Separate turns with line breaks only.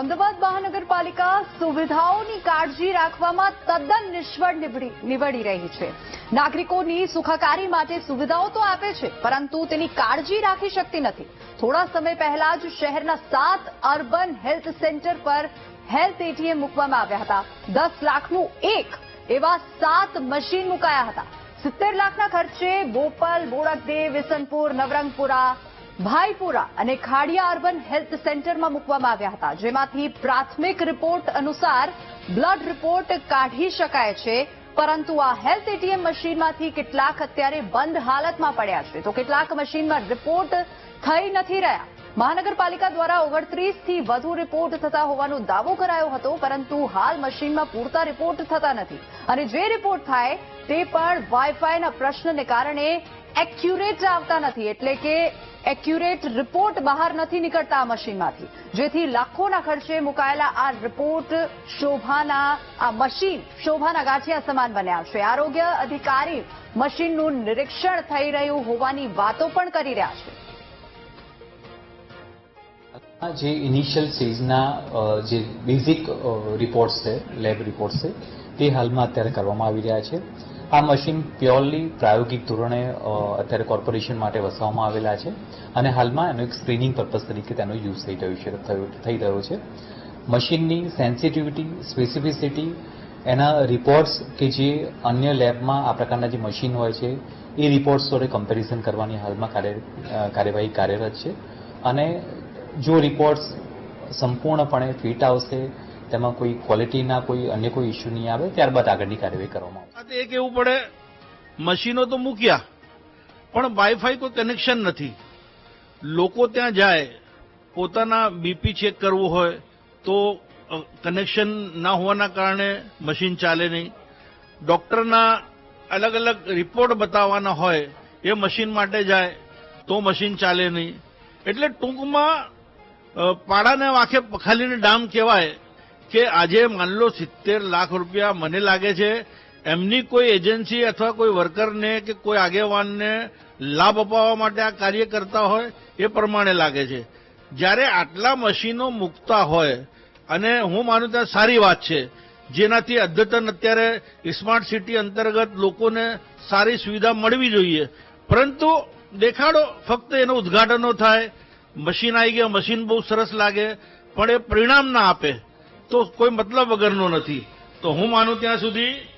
અમદાવાદ મહાનગરપાલિકા સુવિધાઓની કાળજી રાખવામાં તદ્દન નિષ્ફળ નીવડી રહી છે. નાગરિકોની સુખાકારી માટે સુવિધાઓ તો આપે છે, પરંતુ તેની કાળજી રાખી શકતી નથી. થોડા સમય પહેલા જ શહેરના સાત અર્બન હેલ્થ સેન્ટર પર હેલ્થ એટીએમ મૂકવામાં આવ્યા હતા. દસ લાખનું એક એવા સાત મશીન મુકાયા હતા. સિત્તેર લાખના ખર્ચે બોપલ બોડકદેવ વિસનપુર, નવરંગપુરા ભાઈપુરા અને ખાડિયા અર્બન હેલ્થ સેન્ટરમાં મૂકવામાં આવ્યા હતા, જેમાંથી પ્રાથમિક રિપોર્ટ અનુસાર બ્લડ રિપોર્ટ કાઢી શકાય છે, પરંતુ આ હેલ્થ એટીએમ મશીનમાંથી કેટલાક અત્યારે બંધ હાલતમાં પડ્યા છે. તો કેટલાક મશીનમાં રિપોર્ટ થઈ નથી રહ્યા. મહાનગરપાલિકા દ્વારા ઓગણત્રીસથી વધુ રિપોર્ટ થતા હોવાનો દાવો કરાયો હતો, પરંતુ હાલ મશીનમાં પૂરતા રિપોર્ટ થતા નથી. અને જે રિપોર્ટ થાય તે પણ વાઈફાઈના પ્રશ્નને કારણે એક્યુરેટ આવતા નથી, એટલે કે એક્યુરેટ રિપોર્ટ બહાર નથી નીકળતા મશીનમાંથી. જેથી લાખોના ખર્ચે મુકાયેલા આ રિપોર્ટ શોભાના, આ મશીન શોભાના ગાંઠિયા સમાન બન્યા છે. આરોગ્ય અધિકારી મશીનનું નિરીક્ષણ થઈ રહ્યું હોવાની વાતો પણ કરી રહ્યા છે.
જે ઇનિશિયલ સ્ટેજના જે બેઝિક રિપોર્ટ્સ છે લેબ રિપોર્ટ્સ છે, તે હાલમાં અત્યારે કરવામાં આવી રહ્યા છે. આ મશીન પ્યોરલી પ્રાયોગિક ધોરણે અત્યારે કોર્પોરેશન માટે વસાવવામાં આવેલા છે અને હાલમાં એનો એક સ્ક્રીનિંગ પર્પઝ તરીકે તેનો યુઝ થઈ રહ્યો છે થઈ રહ્યો છે. મશીનની સેન્સિટિવિટી, સ્પેસિફિસિટી, એના રિપોર્ટ્સ કે જે અન્ય લેબમાં આ પ્રકારના જે મશીન હોય છે, એ રિપોર્ટ્સ જોડે કમ્પેરિઝન કરવાની હાલમાં કાર્ય કાર્યવાહી કાર્યરત છે. અને જો રિપોર્ટ્સ સંપૂર્ણપણે ફિટ આવશે તેમાં કોઈ ક્વોલિટીના કોઈ અન્ય કોઈ ઇસ્યુ નહીં આવે, ત્યારબાદ આગળની કાર્યવાહી કરવામાં આવશે.
તો એ કહેવું પડે મશીનો તો મૂક્યા, પણ વાઈફાઈ કોઈ કનેક્શન નથી. લોકો ત્યાં જાય, પોતાના બીપી ચેક કરવું હોય, તો કનેક્શન ના હોવાના કારણે મશીન ચાલે નહીં. ડોક્ટરના અલગ અલગ રિપોર્ટ બતાવવાના હોય, એ મશીન માટે જાય, તો મશીન ચાલે નહીં. એટલે ટૂંકમાં પાડાને વાંખે પખાલીને ડામ કહેવાય કે આજે માન લો સિત્તેર લાખ રૂપિયા મને લાગે છે, એમની કોઈ એજન્સી અથવા કોઈ વર્કરને કે કોઈ આગેવાનને લાભ અપાવવા માટે આ કાર્ય કરતા હોય એ પ્રમાણે લાગે છે. જ્યારે આટલા મશીનો મૂકતા હોય, અને હું માનું ત્યાં સારી વાત છે, જેનાથી અદ્યતન અત્યારે સ્માર્ટ સિટી અંતર્ગત લોકોને સારી સુવિધા મળવી જોઈએ. પરંતુ દેખાડો, ફક્ત એનો ઉદ્ઘાટનો થાય. મશીન આવી ગયા, મશીન બહુ સરસ લાગે, પણ એ પરિણામ ના આપે. તો કોઈ મતલબ વગરનો નથી. તો હું માનું ત્યાં સુધી